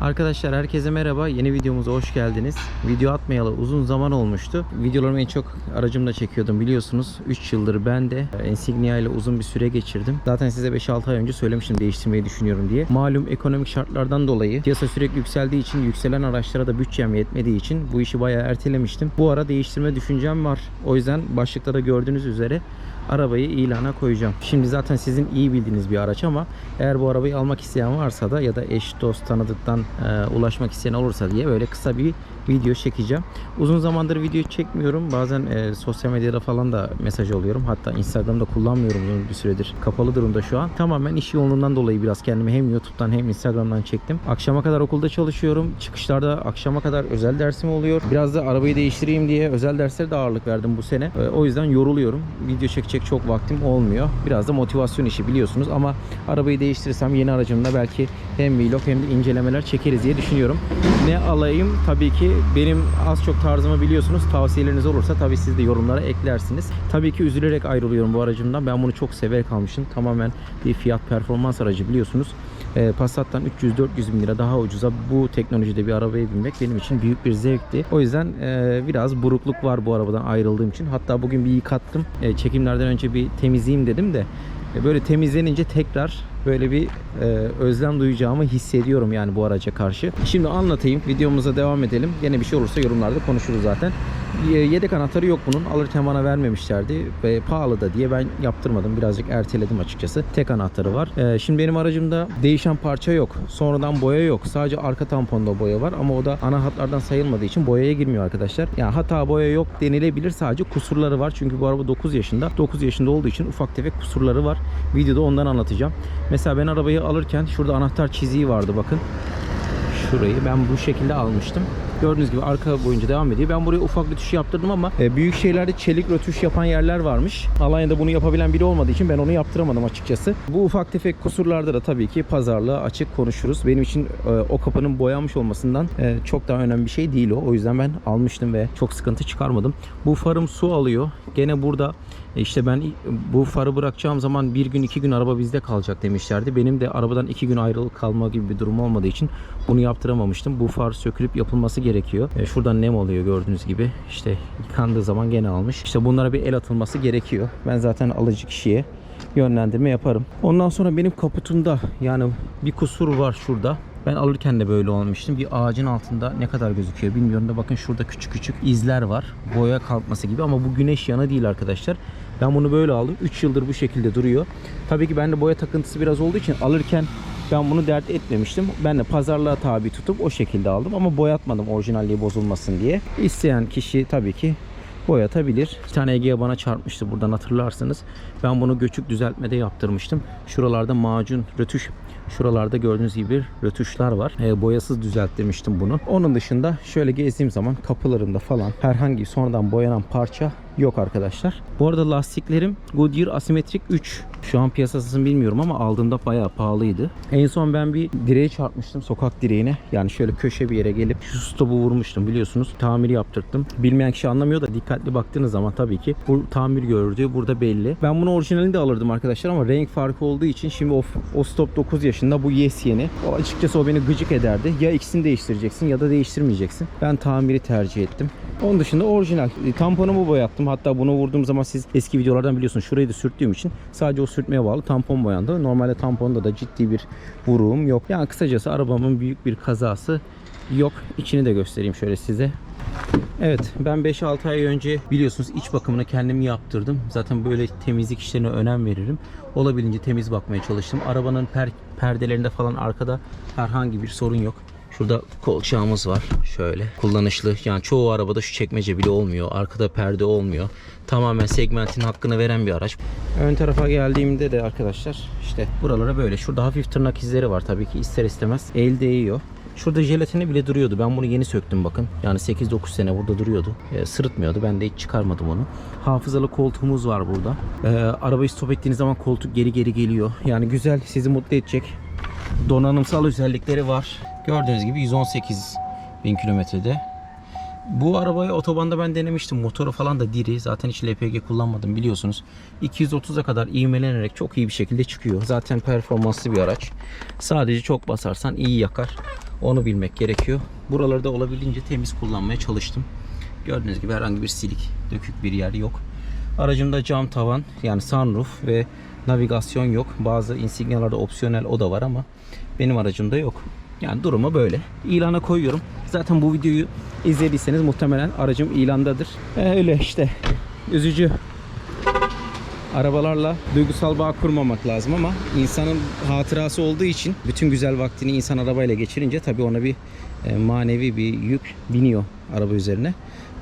Arkadaşlar herkese merhaba. Yeni videomuza hoş geldiniz. Video atmayalı uzun zaman olmuştu. Videolarımı en çok aracımla çekiyordum biliyorsunuz. 3 yıldır ben de Insignia ile uzun bir süre geçirdim. Zaten size 5-6 ay önce söylemiştim değiştirmeyi düşünüyorum diye. Malum ekonomik şartlardan dolayı piyasa sürekli yükseldiği için yükselen araçlara da bütçem yetmediği için bu işi bayağı ertelemiştim. Bu ara değiştirme düşüncem var. O yüzden başlıkta da gördüğünüz üzere arabayı ilana koyacağım. Şimdi zaten sizin iyi bildiğiniz bir araç ama eğer bu arabayı almak isteyen varsa da ya da eş dost tanıdıktan e, ulaşmak isteyen olursa diye böyle kısa bir video çekeceğim. Uzun zamandır video çekmiyorum. Bazen e, sosyal medyada falan da mesaj alıyorum. Hatta Instagram'da kullanmıyorum uzun bir süredir. Kapalı durumda şu an. Tamamen iş yoğunluğundan dolayı biraz kendimi hem YouTube'dan hem Instagram'dan çektim. Akşama kadar okulda çalışıyorum. Çıkışlarda akşama kadar özel dersim oluyor. Biraz da arabayı değiştireyim diye özel derslere de ağırlık verdim bu sene. E, o yüzden yoruluyorum. Video çekecek çok vaktim olmuyor. Biraz da motivasyon işi biliyorsunuz ama arabayı değiştirirsem yeni aracımda belki hem vlog hem de incelemeler çekeriz diye düşünüyorum. Ne alayım? Tabii ki benim az çok tarzımı biliyorsunuz. Tavsiyeleriniz olursa tabii siz de yorumlara eklersiniz. Tabii ki üzülerek ayrılıyorum bu aracımdan. Ben bunu çok severek almışım. Tamamen bir fiyat performans aracı biliyorsunuz. E, Passat'tan 300-400 bin lira daha ucuza bu teknolojide bir arabaya binmek benim için büyük bir zevkti. O yüzden e, biraz burukluk var bu arabadan ayrıldığım için. Hatta bugün bir yıkattım. E, çekimlerden önce bir temizleyeyim dedim de e, böyle temizlenince tekrar böyle bir e, özlem duyacağımı hissediyorum yani bu araca karşı. Şimdi anlatayım. Videomuza devam edelim. Gene bir şey olursa yorumlarda konuşuruz zaten. Yedek anahtarı yok bunun. Alırken bana vermemişlerdi ve pahalı da diye ben yaptırmadım. Birazcık erteledim açıkçası. Tek anahtarı var. E, şimdi benim aracımda değişen parça yok. Sonradan boya yok. Sadece arka tamponda boya var ama o da ana hatlardan sayılmadığı için boyaya girmiyor arkadaşlar. Yani hata boya yok denilebilir. Sadece kusurları var. Çünkü bu araba 9 yaşında. 9 yaşında olduğu için ufak tefek kusurları var. Videoda ondan anlatacağım. Mesela ben arabayı alırken şurada anahtar çiziği vardı bakın. Şurayı ben bu şekilde almıştım. Gördüğünüz gibi arka boyunca devam ediyor. Ben buraya ufak rötuş yaptırdım ama e, büyük şeylerde çelik rötuş yapan yerler varmış. Alanya'da bunu yapabilen biri olmadığı için ben onu yaptıramadım açıkçası. Bu ufak tefek kusurlarda da tabii ki pazarlığa açık konuşuruz. Benim için e, o kapının boyanmış olmasından e, çok daha önemli bir şey değil o. O yüzden ben almıştım ve çok sıkıntı çıkarmadım. Bu farım su alıyor. Gene burada e, işte ben bu farı bırakacağım zaman bir gün iki gün araba bizde kalacak demişlerdi. Benim de arabadan iki gün ayrılık kalma gibi bir durum olmadığı için bunu yaptıramamıştım. Bu far sökülüp yapılması gerekiyor. E, şuradan nem oluyor gördüğünüz gibi. İşte yıkandığı zaman gene almış. İşte bunlara bir el atılması gerekiyor. Ben zaten alıcı kişiye yönlendirme yaparım. Ondan sonra benim kaputumda yani bir kusur var şurada. Ben alırken de böyle olmuştum. Bir ağacın altında ne kadar gözüküyor bilmiyorum da bakın şurada küçük küçük izler var. Boya kalkması gibi ama bu güneş yanı değil arkadaşlar. Ben bunu böyle aldım. 3 yıldır bu şekilde duruyor. Tabii ki bende boya takıntısı biraz olduğu için alırken ben bunu dert etmemiştim. Ben de pazarlığa tabi tutup o şekilde aldım ama boyatmadım orijinalliği bozulmasın diye. İsteyen kişi tabii ki boyatabilir. Bir tane Egea bana çarpmıştı buradan hatırlarsınız. Ben bunu göçük düzeltmede yaptırmıştım. Şuralarda macun, rötuş Şuralarda gördüğünüz gibi rötuşlar var. E, boyasız düzelttirmiştim bunu. Onun dışında şöyle gezdiğim zaman kapılarımda falan herhangi sonradan boyanan parça yok arkadaşlar. Bu arada lastiklerim Goodyear Asimetrik 3. Şu an piyasasını bilmiyorum ama aldığımda bayağı pahalıydı. En son ben bir direğe çarpmıştım sokak direğine. Yani şöyle köşe bir yere gelip şu stopu vurmuştum biliyorsunuz. Tamir yaptırttım. Bilmeyen kişi anlamıyor da dikkatli baktığınız zaman tabii ki bu tamir gördüğü burada belli. Ben bunu orijinalini de alırdım arkadaşlar ama renk farkı olduğu için şimdi o, o stop 9 yaşında bu yes yeni. O açıkçası o beni gıcık ederdi. Ya ikisini değiştireceksin ya da değiştirmeyeceksin. Ben tamiri tercih ettim. Onun dışında orijinal. E, Tamponumu boyattım. Hatta bunu vurduğum zaman siz eski videolardan biliyorsunuz. Şurayı da sürttüğüm için sadece o sürtmeye bağlı tampon boyandı. Normalde tamponda da ciddi bir vuruğum yok. Yani kısacası arabamın büyük bir kazası yok. İçini de göstereyim şöyle size. Evet ben 5-6 ay önce biliyorsunuz iç bakımını kendim yaptırdım. Zaten böyle temizlik işlerine önem veririm. Olabildiğince temiz bakmaya çalıştım. Arabanın per perdelerinde falan arkada herhangi bir sorun yok. Şurada kolçağımız var. Şöyle kullanışlı. Yani çoğu arabada şu çekmece bile olmuyor. Arkada perde olmuyor. Tamamen segmentin hakkını veren bir araç. Ön tarafa geldiğimde de arkadaşlar işte buralara böyle. Şurada hafif tırnak izleri var tabii ki ister istemez. El değiyor. Şurada jelatini bile duruyordu. Ben bunu yeni söktüm bakın. Yani 8-9 sene burada duruyordu. E, sırıtmıyordu. Ben de hiç çıkarmadım onu. Hafızalı koltuğumuz var burada. E, arabayı stop ettiğiniz zaman koltuk geri geri geliyor. Yani güzel sizi mutlu edecek donanımsal özellikleri var. Gördüğünüz gibi 118 bin kilometrede. Bu arabayı otobanda ben denemiştim. Motoru falan da diri. Zaten hiç LPG kullanmadım biliyorsunuz. 230'a kadar ivmelenerek çok iyi bir şekilde çıkıyor. Zaten performanslı bir araç. Sadece çok basarsan iyi yakar. Onu bilmek gerekiyor. Buraları da olabildiğince temiz kullanmaya çalıştım. Gördüğünüz gibi herhangi bir silik, dökük bir yer yok. Aracımda cam tavan yani sunroof ve navigasyon yok. Bazı Insignia'larda opsiyonel o da var ama benim aracımda yok. Yani durumu böyle. İlana koyuyorum. Zaten bu videoyu izlediyseniz muhtemelen aracım ilandadır. Ee, öyle işte. Üzücü. Arabalarla duygusal bağ kurmamak lazım ama insanın hatırası olduğu için bütün güzel vaktini insan arabayla geçirince tabii ona bir e, manevi bir yük biniyor araba üzerine.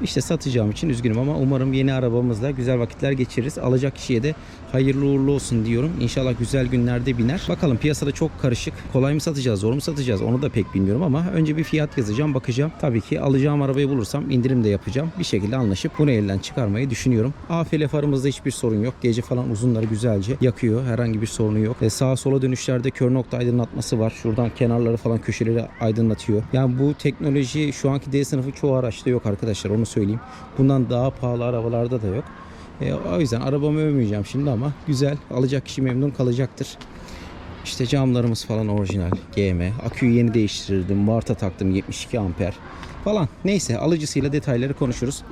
İşte satacağım için üzgünüm ama umarım yeni arabamızla güzel vakitler geçiririz. Alacak kişiye de hayırlı uğurlu olsun diyorum. İnşallah güzel günlerde biner. Bakalım piyasada çok karışık. Kolay mı satacağız, zor mu satacağız onu da pek bilmiyorum ama önce bir fiyat yazacağım, bakacağım. Tabii ki alacağım arabayı bulursam indirim de yapacağım. Bir şekilde anlaşıp bunu elden çıkarmayı düşünüyorum. AFL farımızda hiçbir sorun yok. Gece falan uzunları güzelce yakıyor. Herhangi bir sorunu yok. E, sağa sola dönüşlerde kör nokta aydınlatması var. Şuradan kenarları falan köşeleri aydınlatıyor. Yani bu teknoloji şu anki D sınıfı çoğu araçta yok arkadaşlar onu söyleyeyim. Bundan daha pahalı arabalarda da yok. E, o yüzden arabamı övmeyeceğim şimdi ama güzel. Alacak kişi memnun kalacaktır. İşte camlarımız falan orijinal GM. Aküyü yeni değiştirdim. Marta taktım 72 amper falan. Neyse alıcısıyla detayları konuşuruz.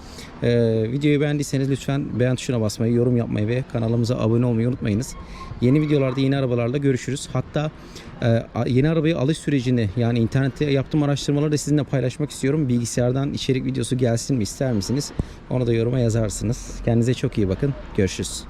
Ee, videoyu beğendiyseniz lütfen beğen tuşuna basmayı, yorum yapmayı ve kanalımıza abone olmayı unutmayınız. Yeni videolarda yeni arabalarla görüşürüz. Hatta e, yeni arabayı alış sürecini yani internette yaptığım araştırmaları da sizinle paylaşmak istiyorum. Bilgisayardan içerik videosu gelsin mi ister misiniz? Onu da yoruma yazarsınız. Kendinize çok iyi bakın. Görüşürüz.